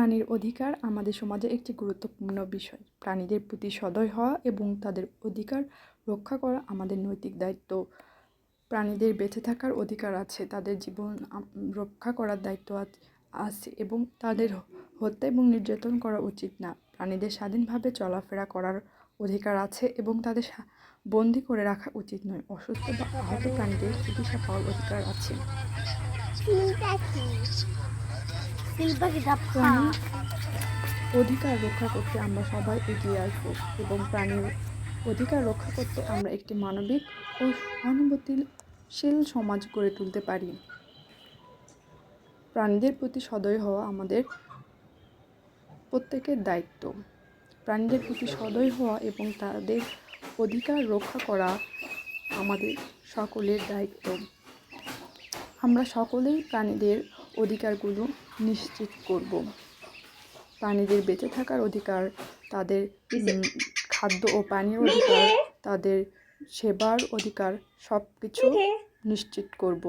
প্রাণীর অধিকার আমাদের সমাজে একটি গুরুত্বপূর্ণ বিষয়। প্রাণীদের প্রতি সদয় হওয়া এবং তাদের অধিকার রক্ষা করা আমাদের নৈতিক দায়িত্ব। প্রাণীদের বেঁচে থাকার অধিকার আছে, তাদের জীবন রক্ষা করার দায়িত্ব আছ- এবং তাদের হত্যা এবং নির্যাতন করা উচিত না। প্রাণীদের স্বাধীনভাবে চলাফেরা করার অধিকার আছে এবং তাদের বন্দি করে রাখা উচিত নয়। অসুস্থ বা আহত প্রাণীদের চিকিৎসা পাওয়ার অধিকার আছে। অধিকার রক্ষা করতে আমরা সবাই এগিয়ে আসব এবং প্রাণীর অধিকার রক্ষা করতে আমরা একটি মানবিক ও সহানুভূতিশীল সমাজ গড়ে তুলতে পারি। প্রাণীদের প্রতি সদয় হওয়া আমাদের প্রত্যেকের দায়িত্ব। প্রাণীদের প্রতি সদয় হওয়া এবং তাদের অধিকার রক্ষা করা আমাদের সকলের দায়িত্ব। আমরা সকলেই প্রাণীদের অধিকারগুলো নিশ্চিত করব। প্রাণীদের বেঁচে থাকার অধিকার তাদের খাদ্য ও পানীয় অধিকার তাদের সেবার অধিকার সব কিছু নিশ্চিত করব।